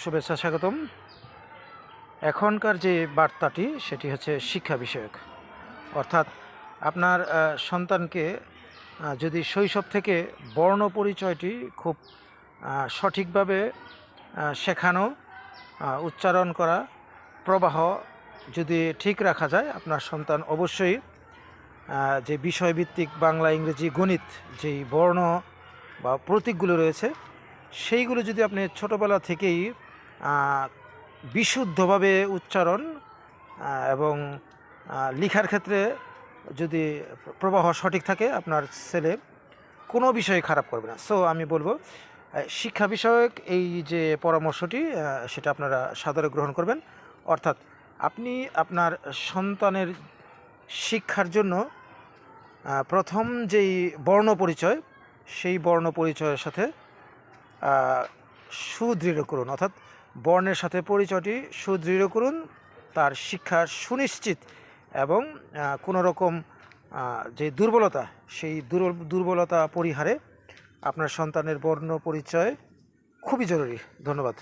শুভেচ্ছা, স্বাগতম। এখনকার যে বার্তাটি, সেটি হচ্ছে শিক্ষা বিষয়ক। অর্থাৎ আপনার সন্তানকে যদি শৈশব থেকে বর্ণ পরিচয়টি খুব সঠিকভাবে শেখানো উচ্চারণ করা, প্রবাহ যদি ঠিক রাখা যায়, আপনার সন্তান অবশ্যই যে বিষয়ভিত্তিক বাংলা, ইংরেজি গণিত যেই বর্ণ বা প্রতীকগুলো রয়েছে সেইগুলো যদি আপনি ছোটোবেলা থেকেই বিশুদ্ধভাবে উচ্চারণ এবং লেখার ক্ষেত্রে যদি প্রবাহ সঠিক থাকে আপনার ছেলে কোনো বিষয়ে খারাপ করবে না। সো আমি বলব শিক্ষা বিষয়ক এই যে পরামর্শটি সেটা আপনারা সাদরে গ্রহণ করবেন। অর্থাৎ আপনি আপনার সন্তানের শিক্ষার জন্য প্রথম যেই বর্ণ পরিচয়, সেই বর্ণ পরিচয়ের সাথে সুদৃঢ় করুন, অর্থাৎ বর্ণের সাথে পরিচয়টি সুদৃঢ় করুন, তার শিক্ষা সুনিশ্চিত এবং কোনো রকম যে দুর্বলতা, সেই দুর্বলতা পরিহারে আপনার সন্তানের বর্ণ পরিচয় খুবই জরুরি। ধন্যবাদ।